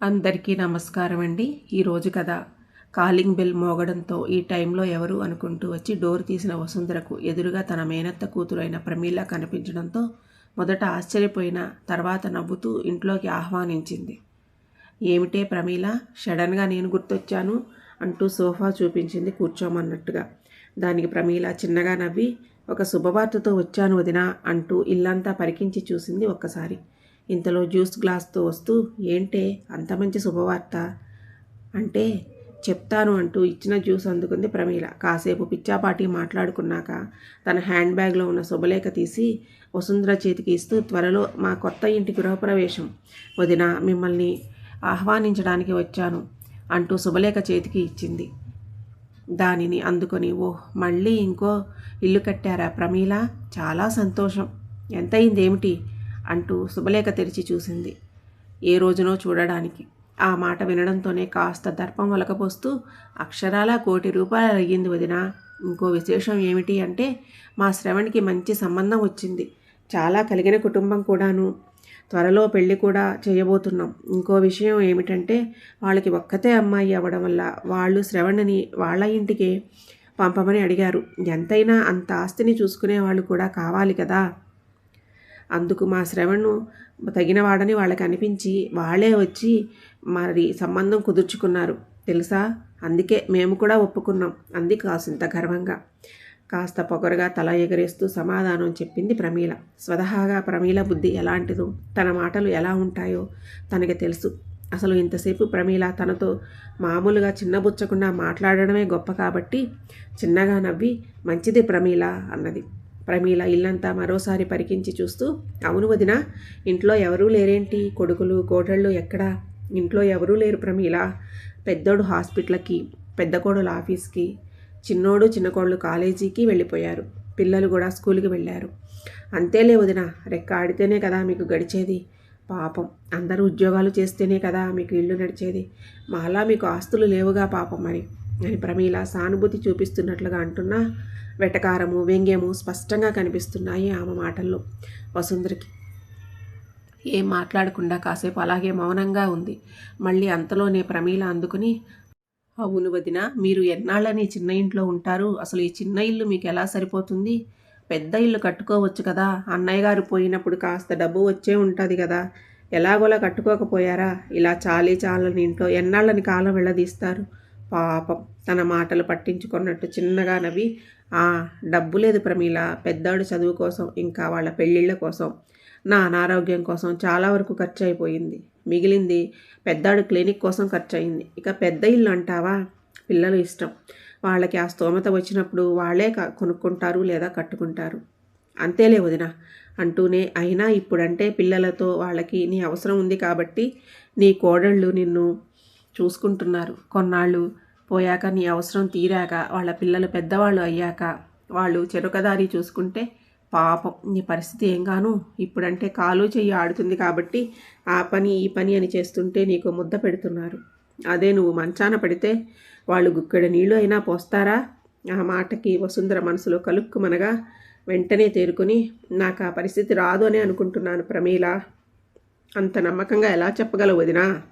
అందరికీ నమస్కారం అండి ఈరోజు కథ కాలింగ్ బెల్ మోగడంతో ఈ టైంలో ఎవరు అనుకుంటూ వచ్చి డోర్ తీసిన వసుంధరకు ఎదురుగా తన మేనత్త కూతురైన ప్రమీల కనిపించడంతో మొదట ఆశ్చర్యపోయిన తర్వాత నవ్వుతూ ఇంట్లోకి ఆహ్వానించింది. ఏమిటే ప్రమీల? సడన్గా నేను గుర్తొచ్చాను అంటూ సోఫా చూపించింది కూర్చోమన్నట్టుగా. దానికి ప్రమీల చిన్నగా నవ్వి ఒక శుభవార్తతో వచ్చాను వదినా అంటూ ఇల్లంతా పరికించి చూసింది ఒక్కసారి. ఇంతలో జ్యూస్ గ్లాస్తో వస్తూ ఏంటే అంత మంచి శుభవార్త? అంటే చెప్తాను అంటూ ఇచ్చిన జ్యూస్ అందుకుంది ప్రమీల. కాసేపు పిచ్చాపాటి మాట్లాడుకున్నాక తన హ్యాండ్ బ్యాగ్లో ఉన్న శుభలేఖ తీసి వసుంధర చేతికి ఇస్తూ త్వరలో మా కొత్త ఇంటి గృహప్రవేశం. వదిన మిమ్మల్ని ఆహ్వానించడానికి వచ్చాను అంటూ శుభలేఖ చేతికి ఇచ్చింది. దానిని అందుకొని ఓ మళ్ళీ ఇంకో ఇల్లు కట్టారా ప్రమీల? చాలా సంతోషం. ఎంతయింది ఏమిటి? అంటూ శుభలేఖ తెరిచి చూసింది. ఏ రోజునో చూడడానికి. ఆ మాట వినడంతోనే కాస్త దర్పం వలకపోస్తూ అక్షరాల కోటి రూపాయలు అయ్యింది వదిన. ఇంకో విశేషం ఏమిటి అంటే మా శ్రవణ్కి మంచి సంబంధం వచ్చింది. చాలా కలిగిన కుటుంబం కూడాను. త్వరలో పెళ్ళి కూడా చేయబోతున్నాం. ఇంకో విషయం ఏమిటంటే వాళ్ళకి ఒక్కతే అమ్మాయి అవ్వడం వల్ల వాళ్ళు శ్రవణ్ని వాళ్ళ ఇంటికే పంపమని అడిగారు. ఎంతైనా అంత ఆస్తిని చూసుకునే వాళ్ళు కూడా కావాలి కదా. అందుకు మా శ్రవణ్ను తగినవాడని వాళ్ళకి అనిపించి వాళ్ళే వచ్చి మరి సంబంధం కుదుర్చుకున్నారు. తెలుసా? అందుకే మేము కూడా ఒప్పుకున్నాం. అంది కాసింత గర్వంగా. కాస్త పొగరుగా తల ఎగరేస్తూ సమాధానం చెప్పింది ప్రమీల. స్వతహాగా ప్రమీల బుద్ధి ఎలాంటిదో తన మాటలు ఎలా ఉంటాయో తనకి తెలుసు. అసలు ఇంతసేపు ప్రమీల తనతో మామూలుగా చిన్నబుచ్చకుండా మాట్లాడడమే గొప్ప కాబట్టి చిన్నగా నవ్వి మంచిది ప్రమీల అన్నది. ప్రమీల ఇల్లంతా మరోసారి పరికించి చూస్తూ అవును వదిన ఇంట్లో ఎవరూ లేరేంటి? కొడుకులు కోడళ్ళు ఎక్కడా? ఇంట్లో ఎవరూ లేరు ప్రమీల. పెద్దోడు హాస్పిటల్కి పెద్ద కోడలు ఆఫీస్కి చిన్నోడు చిన్నకోళ్ళు కాలేజీకి వెళ్ళిపోయారు. పిల్లలు కూడా స్కూల్కి వెళ్ళారు. అంతేలే వదిన రెక్క ఆడితేనే కదా మీకు గడిచేది. పాపం అందరూ ఉద్యోగాలు చేస్తేనే కదా మీకు ఇల్లు నడిచేది. మాలా మీకు ఆస్తులు లేవుగా పాపం మరి. అని ప్రమీల సానుభూతి చూపిస్తున్నట్లుగా అంటున్న వెటకారము వ్యంగ్యము స్పష్టంగా కనిపిస్తున్నాయి ఆమె మాటల్లో వసుంధరికి. ఏం మాట్లాడకుండా కాసేపు అలాగే మౌనంగా ఉంది. మళ్ళీ అంతలోనే ప్రమీల అందుకుని అవును వదిన మీరు ఎన్నాళ్ళని చిన్న ఇంట్లో ఉంటారు? అసలు ఈ చిన్న ఇల్లు మీకు ఎలా సరిపోతుంది? పెద్ద ఇల్లు కట్టుకోవచ్చు కదా. అన్నయ్య గారు పోయినప్పుడు కాస్త డబ్బు వచ్చే ఉంటుంది కదా. ఎలాగోలా కట్టుకోకపోయారా? ఇలా చాలీ చాలని ఇంట్లో ఎన్నాళ్ళని కాలం వెళ్ళదీస్తారు? పాపం తన మాటలు పట్టించుకున్నట్టు చిన్నగా నవ్వి డబ్బు లేదు ప్రమీల పెద్దాడు చదువు కోసం ఇంకా వాళ్ళ పెళ్ళిళ్ళ కోసం. నా అనారోగ్యం కోసం చాలా వరకు ఖర్చు అయిపోయింది మిగిలింది పెద్దాడు క్లినిక్ కోసం ఖర్చు అయింది ఇక పెద్ద ఇల్లు అంటావా? పిల్లలు ఇష్టం. వాళ్ళకి ఆ స్తోమత వచ్చినప్పుడు వాళ్ళే కొనుక్కుంటారు లేదా కట్టుకుంటారు. అంతేలే వదిన అంటూనే అయినా ఇప్పుడంటే పిల్లలతో వాళ్ళకి నీ అవసరం ఉంది కాబట్టి నీ కోడళ్ళు నిన్ను చూసుకుంటున్నారు. కొన్నాళ్ళు పోయాక నీ అవసరం తీరాక వాళ్ళ పిల్లలు పెద్దవాళ్ళు అయ్యాక వాళ్ళు చెరుకదారి చూసుకుంటే పాపం. నీ పరిస్థితి ఏం గాను? ఇప్పుడంటే కాలు చెయ్యి ఆడుతుంది కాబట్టి ఆ పని ఈ పని అని చేస్తుంటే నీకు ముద్ద పెడుతున్నారు. అదే నువ్వు మంచాన పడితే వాళ్ళు గుక్కెడ నీళ్ళు అయినా పోస్తారా? ఆ మాటకి వసుంధర మనసులో కలుక్కుమనగా వెంటనే తేరుకొని నాకు ఆ పరిస్థితి రాదు అని అనుకుంటున్నాను ప్రమీల. అంత నమ్మకంగా ఎలా చెప్పగలవు వదినా?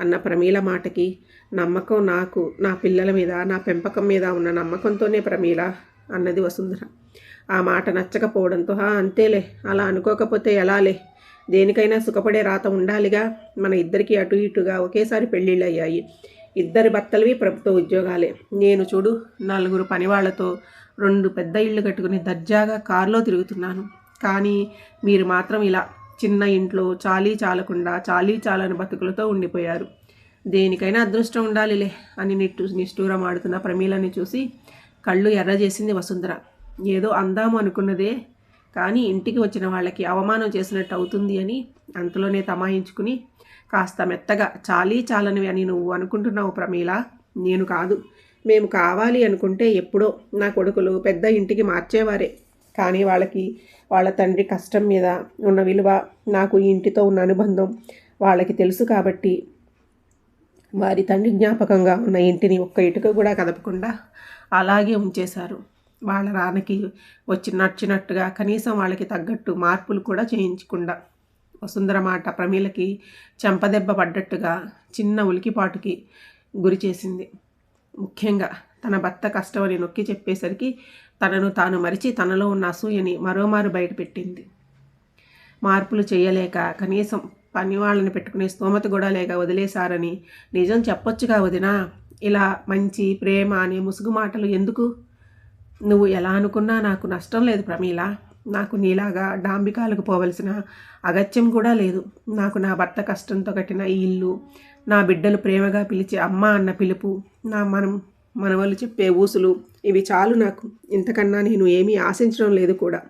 అన్న ప్రమీల మాటకి నమ్మకం నాకు నా పిల్లల మీద నా పెంపకం మీద ఉన్న నమ్మకంతోనే ప్రమీల అన్నది వసుంధర. ఆ మాట నచ్చకపోవడంతో అంతేలే అలా అనుకోకపోతే ఎలాలే? దేనికైనా సుఖపడే రాత ఉండాలిగా? మన ఇద్దరికి అటు ఇటుగా ఒకేసారి పెళ్ళిళ్ళు అయ్యాయి ఇద్దరి భర్తలవి ప్రభుత్వ ఉద్యోగాలే. నేను చూడు నలుగురు పనివాళ్ళతో రెండు పెద్ద ఇళ్ళు కట్టుకుని దర్జాగా కారులో తిరుగుతున్నాను. కానీ మీరు మాత్రం ఇలా చిన్న ఇంట్లో చాలీ చాలకుండా చాలీ చాలని బతుకులతో ఉండిపోయారు. దేనికైనా అదృష్టం ఉండాలిలే అని నిట్టు నిష్ఠూరం ఆడుతున్న ప్రమీలని చూసి కళ్ళు ఎర్ర చేసింది వసుంధర. ఏదో అందాము అనుకున్నదే కానీ ఇంటికి వచ్చిన వాళ్ళకి అవమానం చేసినట్టు అవుతుంది అని అంతలోనే తమాయించుకుని కాస్త మెత్తగా చాలీ చాలనివి అని నువ్వు అనుకుంటున్నావు ప్రమీల? నేను కాదు. మేము కావాలి అనుకుంటే ఎప్పుడో నా కొడుకులు పెద్ద ఇంటికి మార్చేవారే. కానీ వాళ్ళకి వాళ్ళ తండ్రి కష్టం మీద ఉన్న విలువ నాకు ఈ ఇంటితో ఉన్న అనుబంధం వాళ్ళకి తెలుసు కాబట్టి వారి తండ్రి జ్ఞాపకంగా ఉన్న ఇంటిని ఒక్క ఇటుక కూడా కదపకుండా అలాగే ఉంచేశారు. వాళ్ళ రానకి వచ్చి నచ్చినట్టుగా కనీసం వాళ్ళకి తగ్గట్టు మార్పులు కూడా చేయించకుండా వసుంధర మాట ప్రమీలకి చెంపదెబ్బ పడ్డట్టుగా చిన్న ఉలికిపాటుకి గురి చేసింది. ముఖ్యంగా తన భర్త కష్టమని నొక్కి చెప్పేసరికి తనను తాను మరిచి తనలో ఉన్న అసూయని మరోమారు బయటపెట్టింది. మార్పులు చేయలేక కనీసం పని వాళ్ళని పెట్టుకునే స్తోమత కూడా లేక వదిలేశారని నిజం చెప్పొచ్చుగా వదినా. ఇలా మంచి ప్రేమ అనే ముసుగు మాటలు ఎందుకు? నువ్వు ఎలా అనుకున్నా నాకు నష్టం లేదు ప్రమీల. నాకు నీలాగా డాంబికాలకు పోవలసిన అగత్యం కూడా లేదు. నాకు నా భర్త కష్టంతో కట్టిన ఈ ఇల్లు నా బిడ్డలు ప్రేమగా పిలిచే అమ్మ అన్న పిలుపు నా మనం మన వాళ్ళు చెప్పే ఊసులు ఇవి చాలు నాకు. ఇంతకన్నా నేను ఏమీ ఆశించడం లేదు కూడా.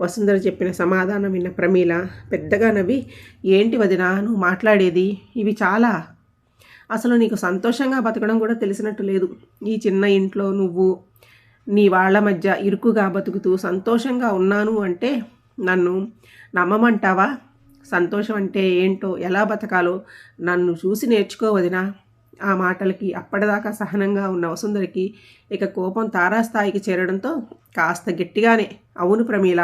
వసుంధర చెప్పిన సమాధానం విన్న ప్రమీల పెద్దగా నవ్వి ఏంటి వదినా నువ్వు మాట్లాడేది? ఇవి చాలా. అసలు నీకు సంతోషంగా బతకడం కూడా తెలిసినట్టు లేదు. ఈ చిన్న ఇంట్లో నువ్వు నీ వాళ్ళ మధ్య ఇరుకుగా బతుకుతూ సంతోషంగా ఉన్నాను అంటే నన్ను నమ్మమంటావా? సంతోషం అంటే ఏంటో ఎలా బతకాలో నన్ను చూసి నేర్చుకోవదినా ఆ మాటలకి అప్పటిదాకా సహనంగా ఉన్న వసుందరికి ఇక కోపం తారాస్థాయికి చేరడంతో కాస్త గట్టిగానే అవును ప్రమీల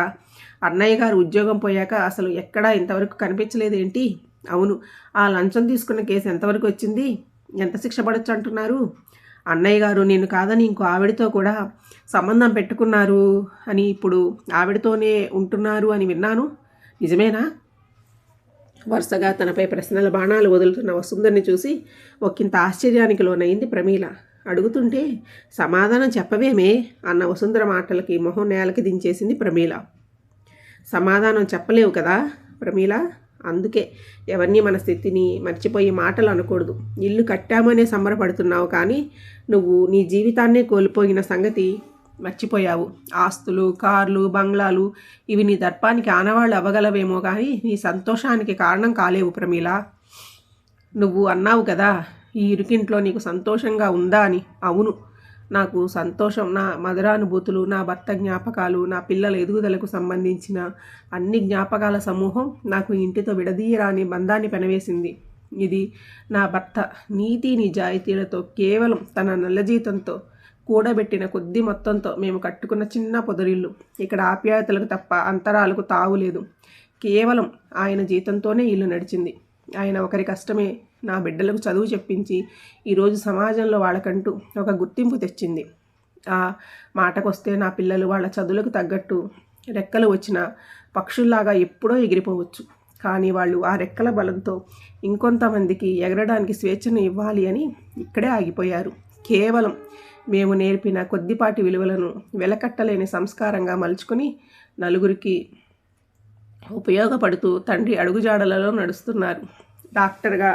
అన్నయ్య గారు ఉద్యోగం పోయాక అసలు ఎక్కడా ఇంతవరకు కనిపించలేదేంటి? అవును ఆ లంచం తీసుకున్న కేసు ఎంతవరకు వచ్చింది? ఎంత శిక్ష పడచ్చు అంటున్నారు? అన్నయ్య గారు నేను కాదని ఇంకో ఆవిడతో కూడా సంబంధం పెట్టుకున్నారు అని ఇప్పుడు ఆవిడతోనే ఉంటున్నారు అని విన్నాను. నిజమేనా? వరుసగా తనపై ప్రశ్నల బాణాలు వదులుతున్న వసుంధరిని చూసి ఒకంత ఆశ్చర్యానికి లోనైంది ప్రమీల. అడుగుతుంటే సమాధానం చెప్పవేమే అన్న వసుంధర మాటలకి మొహం నేలకి దించేసింది ప్రమీల. సమాధానం చెప్పలేవు కదా ప్రమీల. అందుకే ఎవరిని మన స్థితిని మర్చిపోయి మాటలు అనకూడదు. ఇల్లు కట్టామనే సంబరపడుతున్నావు కానీ నువ్వు నీ జీవితాన్నే కోల్పోయిన సంగతి మర్చిపోయావు. ఆస్తులు కార్లు బంగ్లాలు ఇవి నీ దర్పానికి ఆనవాళ్ళు అవ్వగలవేమో కానీ నీ సంతోషానికి కారణం కాలేవు ప్రమీల. నువ్వు అన్నావు కదా ఈ ఇరుకింట్లో నీకు సంతోషంగా ఉందా అని. అవును. నాకు సంతోషం నా మధురానుభూతులు నా భర్త జ్ఞాపకాలు నా పిల్లల ఎదుగుదలకు సంబంధించిన అన్ని జ్ఞాపకాల సమూహం నాకు ఇంటితో విడదీయరాని బంధాన్ని పెనవేసింది. ఇది నా భర్త నీతి నిజాయితీలతో కేవలం తన నల్ల జీతంతో కూడబెట్టిన కొద్ది మొత్తంతో మేము కట్టుకున్న చిన్న పొదరిల్లు ఇక్కడ ఆప్యాయతలకు తప్ప అంతరాలకు తావులేదు కేవలం ఆయన జీతంతోనే ఇల్లు నడిచింది. ఆయన ఒకరి కష్టమే నా బిడ్డలకు చదువు చెప్పించి ఈరోజు సమాజంలో వాళ్ళకంటూ ఒక గుర్తింపు తెచ్చింది. ఆ మాటకొస్తే నా పిల్లలు వాళ్ళ చదువులకు తగ్గట్టు రెక్కలు వచ్చిన పక్షుల్లాగా ఎప్పుడో ఎగిరిపోవచ్చు. కానీ వాళ్ళు ఆ రెక్కల బలంతో ఇంకొంతమందికి ఎగరడానికి స్వేచ్ఛను ఇవ్వాలి అని ఇక్కడే ఆగిపోయారు. కేవలం మేము నేర్పిన కొద్దిపాటి విలువలను వెలకట్టలేని సంస్కారంగా మలుచుకొని నలుగురికి ఉపయోగపడుతూ తండ్రి అడుగుజాడలలో నడుస్తున్నారు. డాక్టర్గా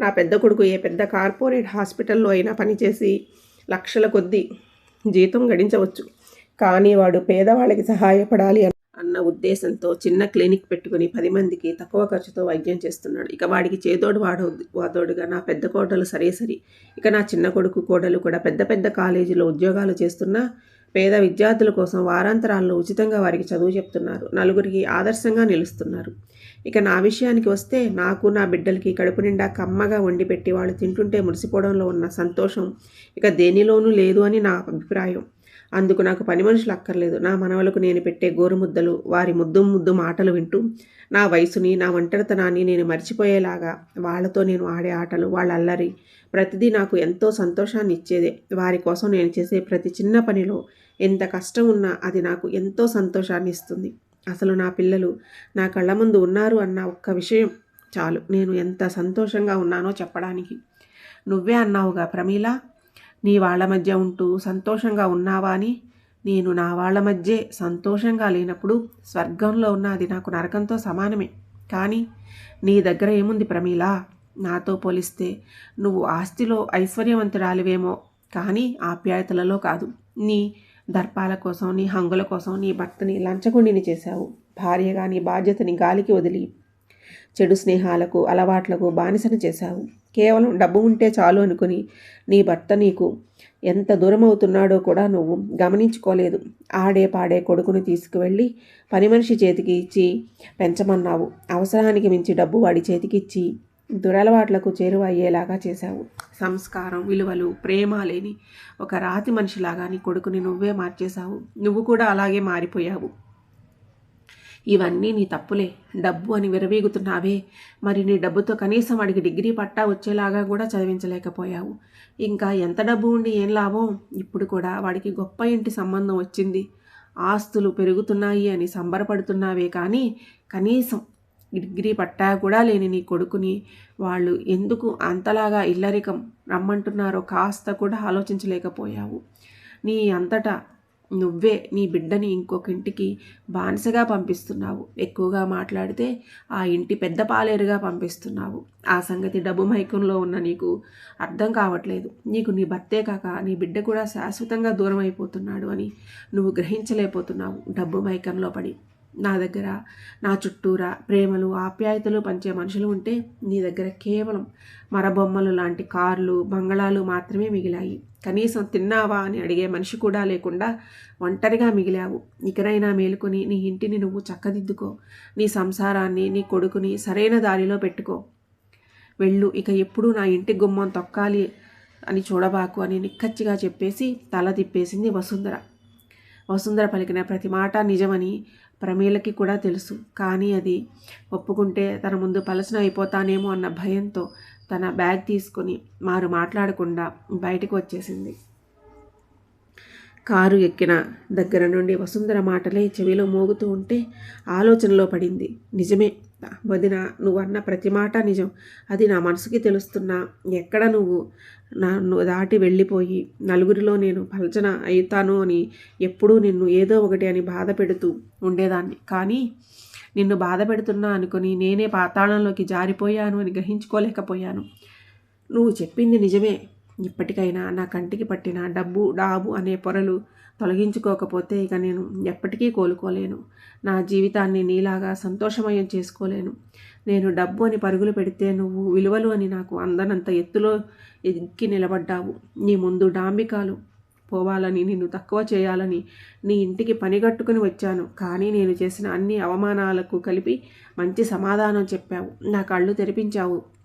నా పెద్ద కొడుకు ఏ పెద్ద కార్పొరేట్ హాస్పిటల్లో అయినా పనిచేసి లక్షల కొద్దీ జీతం గడించవచ్చు. కానీ వాడు పేదవాళ్ళకి సహాయపడాలి అన్న ఉద్దేశంతో చిన్న క్లినిక్ పెట్టుకుని పది మందికి తక్కువ ఖర్చుతో వైద్యం చేస్తున్నాడు. ఇక వాడికి చేదోడు వాడ వాదోడుగా నా పెద్ద కోడలు సరే సరి ఇక నా చిన్న కొడుకు కోడలు కూడా పెద్ద పెద్ద కాలేజీలో ఉద్యోగాలు చేస్తున్నా పేద విద్యార్థుల కోసం వారాంతరాల్లో ఉచితంగా వారికి చదువు చెప్తున్నారు. నలుగురికి ఆదర్శంగా నిలుస్తున్నారు. ఇక నా విషయానికి వస్తే నాకు నా బిడ్డలకి కడుపు నిండా కమ్మగా వండి పెట్టి వాళ్ళు తింటుంటే మురిసిపోవడంలో ఉన్న సంతోషం ఇక దేనిలోనూ లేదు అని నా అభిప్రాయం. అందుకు నాకు పని మనుషులు అక్కర్లేదు. నా మనవలకు నేను పెట్టే గోరుముద్దలు వారి ముద్దు ముద్దు మాటలు వింటూ నా వయసుని నా ఒంటరితనాన్ని నేను మర్చిపోయేలాగా వాళ్ళతో నేను ఆడే ఆటలు వాళ్ళ అల్లరి ప్రతిదీ నాకు ఎంతో సంతోషాన్ని ఇచ్చేదే. వారి కోసం నేను చేసే ప్రతి చిన్న పనిలో ఎంత కష్టం ఉన్నా అది నాకు ఎంతో సంతోషాన్ని ఇస్తుంది. అసలు నా పిల్లలు నా కళ్ళ ముందు ఉన్నారు అన్న ఒక్క విషయం చాలు. నేను ఎంత సంతోషంగా ఉన్నానో చెప్పడానికి. నువ్వే అన్నావుగా ప్రమీల. నీ వాళ్ళ మధ్య ఉంటూ సంతోషంగా ఉన్నావా అని? నేను నా వాళ్ళ మధ్య సంతోషంగా లేనప్పుడు స్వర్గంలో ఉన్న అది నాకు నరకంతో సమానమే. కానీ నీ దగ్గర ఏముంది ప్రమీల? నాతో పోలిస్తే నువ్వు ఆస్తిలో ఐశ్వర్యవంతురాలివేమో. కానీ ఆప్యాయతలలో కాదు. నీ దర్పాల కోసం నీ హంగుల కోసం నీ భర్తని లంచగొండిని చేశావు. భార్యగా నీ బాధ్యతని గాలికి వదిలి చెడు స్నేహాలకు అలవాట్లకు బానిసను చేశావు. కేవలం డబ్బు ఉంటే చాలు అనుకుని నీ భర్త నీకు ఎంత దూరం అవుతున్నాడో కూడా నువ్వు గమనించుకోలేదు. ఆడే పాడే కొడుకుని తీసుకువెళ్ళి పని మనిషి చేతికి ఇచ్చి పెంచమన్నావు. అవసరానికి మించి డబ్బు వాడి చేతికి ఇచ్చి దురలవాట్లకు చేరువ అయ్యేలాగా చేశావు. సంస్కారం విలువలు ప్రేమ లేని ఒక రాతి మనిషిలాగా నీ కొడుకుని నువ్వే మార్చేశావు. నువ్వు కూడా అలాగే మారిపోయావు. ఇవన్నీ నీ తప్పులే. డబ్బు అని విరవీగుతున్నావే. మరి నీ డబ్బుతో కనీసం వాడికి డిగ్రీ పట్టా వచ్చేలాగా కూడా చదివించలేకపోయావు. ఇంకా ఎంత డబ్బు ఉండి ఏం లాభం? ఇప్పుడు కూడా వాడికి గొప్ప ఇంటి సంబంధం వచ్చింది. ఆస్తులు పెరుగుతున్నాయి అని సంబరపడుతున్నావే కానీ కనీసం డిగ్రీ పట్టా కూడా లేని నీ కొడుకుని వాళ్ళు ఎందుకు అంతలాగా ఇల్లరికం రమ్మంటున్నారో కాస్త కూడా ఆలోచించలేకపోయావు. నీ అంతటా నువ్వే నీ బిడ్డని ఇంకొక ఇంటికి బానిసగా పంపిస్తున్నావు. ఎక్కువగా మాట్లాడితే ఆ ఇంటి పెద్ద పాలేరుగా పంపిస్తున్నావు. ఆ సంగతి డబ్బు మైకంలో ఉన్న నీకు అర్థం కావట్లేదు. నీకు నీ భర్తే కాక నీ బిడ్డ కూడా శాశ్వతంగా దూరం అయిపోతున్నాడు అని నువ్వు గ్రహించలేకపోతున్నావు. డబ్బు మైకంలో పడి నా దగ్గర నా చుట్టూరా ప్రేమలు ఆప్యాయతలు పంచే మనుషులు ఉంటే నీ దగ్గర కేవలం మరబొమ్మలు లాంటి కార్లు బంగళాలు మాత్రమే మిగిలాయి. కనీసం తిన్నావా అని అడిగే మనిషి కూడా లేకుండా ఒంటరిగా మిగిలావు. ఇకనైనా మేలుకొని నీ ఇంటిని నువ్వు చక్కదిద్దుకో. నీ సంసారాన్ని నీ కొడుకుని సరైన దారిలో పెట్టుకో. వెళ్ళు ఇక ఎప్పుడూ నా ఇంటి గుమ్మం తొక్కాలి అని చూడబాకు అని నిక్కచ్చిగా చెప్పేసి తల తిప్పేసింది వసుంధర. వసుంధర పలికిన ప్రతి మాట నిజమని ప్రమీలకి కూడా తెలుసు. కానీ అది ఒప్పుకుంటే తన ముందు పలసన అయిపోతానేమో అన్న భయంతో తన బ్యాగ్ తీసుకొని మారు మాట్లాడకుండా బయటకు వచ్చేసింది. కారు ఎక్కిన దగ్గర నుండి వసుంధర మాటలే చెవిలో మోగుతూ ఉంటే ఆలోచనలో పడింది. నిజమే వదిన నువ్వు అన్న ప్రతి మాట నిజం. అది నా మనసుకి తెలుస్తున్నా. ఎక్కడ నువ్వు? నన్ను దాటి వెళ్ళిపోయి నలుగురిలో నేను పలచన అవుతాను అని ఎప్పుడూ నిన్ను ఏదో ఒకటి అని బాధ పెడుతూ ఉండేదాన్ని. కానీ నిన్ను బాధ పెడుతున్నా అనుకుని నేనే పాతాళంలోకి జారిపోయాను అని గ్రహించుకోలేకపోయాను. నువ్వు చెప్పింది నిజమే. ఇప్పటికైనా నా కంటికి పట్టిన డబ్బు డాబు అనే పొరలు తొలగించుకోకపోతే ఇక నేను ఎప్పటికీ కోలుకోలేను. నా జీవితాన్ని నీలాగా సంతోషమయం చేసుకోలేను. నేను డబ్బు అని పరుగులు పెడితే నువ్వు విలువలు అని నాకు అందనంత ఎత్తులో ఎక్కి నిలబడ్డావు. నీ ముందు డాంబికాలు పోవాలని నిన్ను తక్కువ చేయాలని నీ ఇంటికి పనిగట్టుకుని వచ్చాను. కానీ నేను చేసిన అన్ని అవమానాలకు కలిపి మంచి సమాధానం చెప్పావు. నా కళ్ళు తెరిపించావు.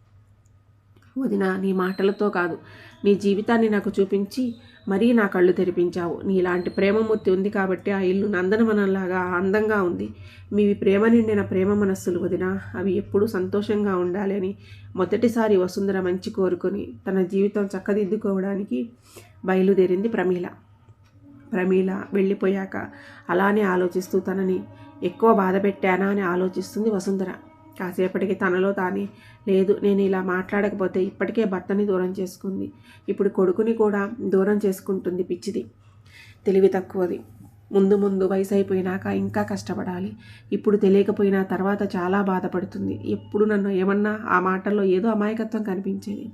వదిన నీ మాటలతో కాదు. నీ జీవితాన్ని నాకు చూపించి మరీ నా కళ్ళు తెరిపించావు. నీలాంటి ప్రేమమూర్తి ఉంది కాబట్టి ఆ ఇల్లు నందనవనంలాగా అందంగా ఉంది. మీవి ప్రేమ నిండిన ప్రేమ మనస్సులు వదిన అవి ఎప్పుడూ సంతోషంగా ఉండాలి అని మొదటిసారి వసుంధర మంచి కోరుకొని తన జీవితం చక్కదిద్దుకోవడానికి బయలుదేరింది ప్రమీల. ప్రమీల వెళ్ళిపోయాక అలానే ఆలోచిస్తూ తనని ఎక్కువ బాధ పెట్టానా అని ఆలోచిస్తుంది వసుంధర. కాసేపటికి తనలో తానే లేదు నేను ఇలా మాట్లాడకపోతే ఇప్పటికే భర్తని దూరం చేసుకుంది. ఇప్పుడు కొడుకుని కూడా దూరం చేసుకుంటుంది పిచ్చిది. తెలివి తక్కువది. ముందు ముందు వయసు అయిపోయినాక ఇంకా కష్టపడాలి. ఇప్పుడు తెలియకపోయినా తర్వాత చాలా బాధపడుతుంది. ఎప్పుడు నన్ను ఏమన్నా ఆ మాటల్లో ఏదో అమాయకత్వం కనిపించేది.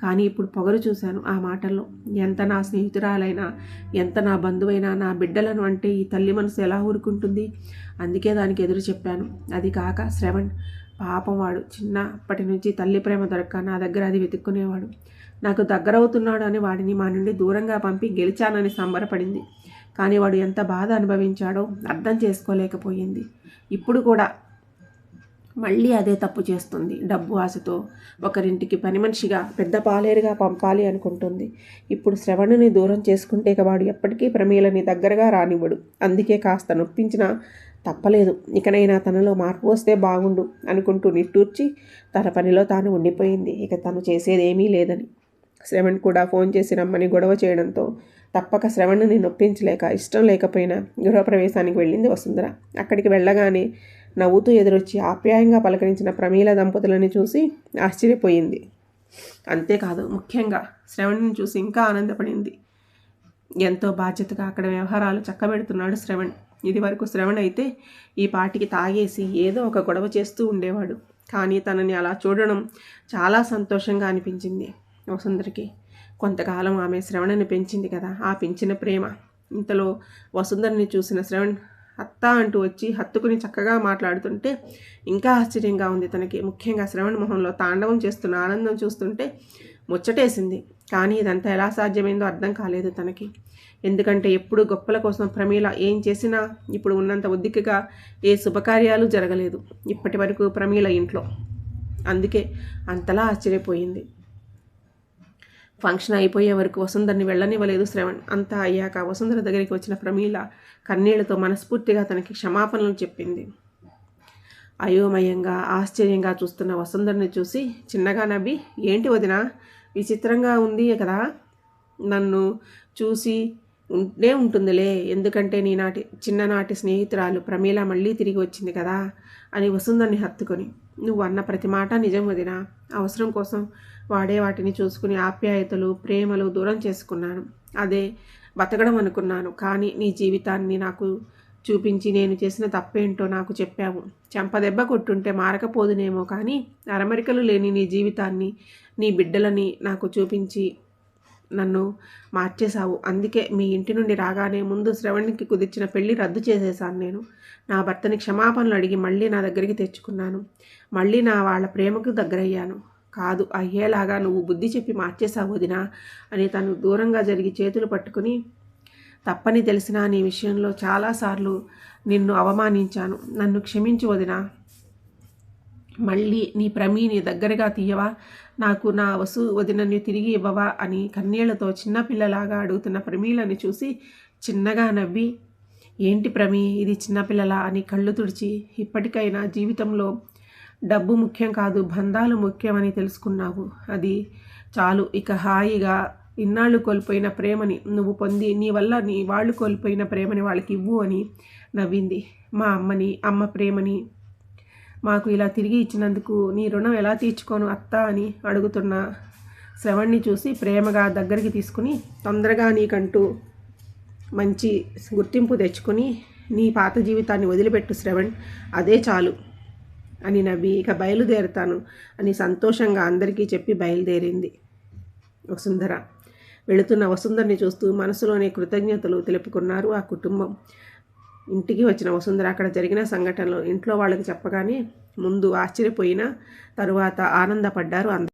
కానీ ఇప్పుడు పొగరు చూశాను ఆ మాటల్లో. ఎంత నా స్నేహితురాలైనా ఎంత నా బంధువైనా నా బిడ్డలను అంటే ఈ తల్లి మనసు ఎలా ఊరుకుంటుంది? అందుకే దానికి ఎదురు చెప్పాను. అది కాక శ్రవణ్ పాపం వాడు. చిన్నప్పటి నుంచి తల్లి ప్రేమ దొరక్క నా దగ్గర అది వెతుక్కునేవాడు. నాకు దగ్గరవుతున్నాడు అని వాడిని మా నుండి దూరంగా పంపి గెలిచానని సంబరపడింది. కానీ వాడు ఎంత బాధ అనుభవించాడో అర్థం చేసుకోలేకపోయింది. ఇప్పుడు కూడా మళ్ళీ అదే తప్పు చేస్తుంది. డబ్బు ఆశతో ఒకరింటికి పని మనిషిగా పెద్ద పాలేరుగా పంపాలి అనుకుంటుంది. ఇప్పుడు శ్రవణుని దూరం చేసుకుంటే వాడు ఎప్పటికీ ప్రమీలని దగ్గరగా రానివ్వడు. అందుకే కాస్త నొప్పించిన తప్పలేదు. ఇకనైనా తనలో మార్పు వస్తే బాగుండు అనుకుంటూ నిట్టూర్చి తన పనిలో తాను ఉండిపోయింది. ఇక తను చేసేదేమీ లేదని. శ్రవణ్ కూడా ఫోన్ చేసి రమ్మని గొడవ చేయడంతో తప్పక శ్రవణ్ని నొప్పించలేక ఇష్టం లేకపోయినా గృహప్రవేశానికి వెళ్ళింది వసుంధర. అక్కడికి వెళ్ళగానే నవ్వుతూ ఎదురొచ్చి ఆప్యాయంగా పలకరించిన ప్రమీల దంపతులని చూసి ఆశ్చర్యపోయింది. అంతేకాదు ముఖ్యంగా శ్రవణ్ని చూసి ఇంకా ఆనందపడింది. ఎంతో బాధ్యతగా అక్కడ వ్యవహారాలు చక్కబెడుతున్నాడు శ్రవణ్. ఇది వరకు శ్రవణ్ అయితే ఈ పాటికి తాగేసి ఏదో ఒక గొడవ చేస్తూ ఉండేవాడు. కానీ తనని అలా చూడడం చాలా సంతోషంగా అనిపించింది వసుంధరకి. కొంతకాలం ఆమె శ్రవణని పెంచింది కదా ఆ పెంచిన ప్రేమ. ఇంతలో వసుంధరని చూసిన శ్రవణ్ అత్త అంటూ వచ్చి హత్తుకుని చక్కగా మాట్లాడుతుంటే ఇంకా ఆశ్చర్యంగా ఉంది తనకి. ముఖ్యంగా శ్రవణ్ మొహంలో తాండవం చేస్తున్న ఆనందం చూస్తుంటే ముచ్చటేసింది. కానీ ఇదంతా ఎలా సాధ్యమైందో అర్థం కాలేదు తనకి. ఎందుకంటే ఎప్పుడు గొప్పల కోసం ప్రమీల ఏం చేసినా ఇప్పుడు ఉన్నంత ఉద్దికగా ఏ శుభకార్యాలు జరగలేదు. ఇప్పటి వరకు ప్రమీల ఇంట్లో. అందుకే అంతలా ఆశ్చర్యపోయింది. ఫంక్షన్ అయిపోయే వరకు వసుంధరని వెళ్ళనివ్వలేదు శ్రవణ్. అంతా అయ్యాక వసుంధర దగ్గరికి వచ్చిన ప్రమీల కన్నీళ్ళతో మనస్ఫూర్తిగా తనకి క్షమాపణలు చెప్పింది. అయోమయంగా ఆశ్చర్యంగా చూస్తున్న వసుంధరని చూసి చిన్నగా నవ్వి ఏంటి వదిన? విచిత్రంగా ఉంది కదా. నన్ను చూసి ఉంటే ఉంటుందిలే. ఎందుకంటే నీ నాటి చిన్ననాటి స్నేహితురాలు ప్రమీల మళ్ళీ తిరిగి వచ్చింది కదా అని వసుందని హత్తుకొని. నువ్వు అన్న ప్రతి మాట నిజం వదినా. అవసరం కోసం వాడే వాటిని చూసుకుని ఆప్యాయతలు ప్రేమలు దూరం చేసుకున్నాను. అదే బతకడం అనుకున్నాను. కానీ నీ జీవితాన్ని నాకు చూపించి నేను చేసిన తప్పేంటో నాకు చెప్పావు. చెంపదెబ్బ కొట్టుంటే మారకపోదునేమో కానీ అరమరికలు లేని నీ జీవితాన్ని నీ బిడ్డలని నాకు చూపించి నన్ను మార్చేశావు. అందుకే మీ ఇంటి నుండి రాగానే ముందు శ్రవణ్కి కుదిర్చిన పెళ్ళి రద్దు చేసేశాను నేను. నా భర్తని క్షమాపణలు అడిగి మళ్ళీ నా దగ్గరికి తెచ్చుకున్నాను. మళ్ళీ నా వాళ్ళ ప్రేమకు దగ్గరయ్యాను. కాదు అయ్యేలాగా నువ్వు బుద్ధి చెప్పి మార్చేశావు వదినా అని తను దూరంగా జరిగి చేతులు పట్టుకుని తప్పని తెలిసినా నీ విషయంలో చాలాసార్లు నిన్ను అవమానించాను. నన్ను క్షమించు వదినా. మళ్ళీ నీ ప్రమీని దగ్గరగా తీయవా? నాకు నా వసు వదినని తిరిగి ఇవ్వవా అని కన్నీళ్ళతో చిన్నపిల్లలాగా అడుగుతున్న ప్రమీలని చూసి చిన్నగా నవ్వి ఏంటి ప్రమీ ఇది చిన్నపిల్లలా అని కళ్ళు తుడిచి ఇప్పటికైనా జీవితంలో డబ్బు ముఖ్యం కాదు బంధాలు ముఖ్యమని తెలుసుకున్నావు. అది చాలు ఇక హాయిగా ఇన్నాళ్ళు కోల్పోయిన ప్రేమని నువ్వు పొంది నీ వల్ల నీ వాళ్ళు కోల్పోయిన ప్రేమని వాళ్ళకి ఇవ్వు అని నవ్వింది మా అమ్మని అమ్మ ప్రేమని. మాకు ఇలా తిరిగి ఇచ్చినందుకు నీ రుణం ఎలా తీర్చుకోను అత్త అని అడుగుతున్న శ్రవణ్ణి చూసి ప్రేమగా దగ్గరికి తీసుకుని తొందరగా నీకంటూ మంచి గుర్తింపు తెచ్చుకొని నీ పాత జీవితాన్ని వదిలిపెట్టు శ్రవణ్ అదే చాలు అని నవ్వి ఇక బయలుదేరుతాను అని సంతోషంగా అందరికీ చెప్పి బయలుదేరింది. వసుంధర వెళుతున్న వసుంధర్ని చూస్తూ మనసులోనే కృతజ్ఞతలు తెలుపుకున్నారు ఆ కుటుంబం. ఇంటికి వచ్చిన వసుంధర అక్కడ జరిగిన సంఘటనలు ఇంట్లో వాళ్ళకి చెప్పగానే ముందు ఆశ్చర్యపోయిన తరువాత ఆనందపడ్డారు అందరూ.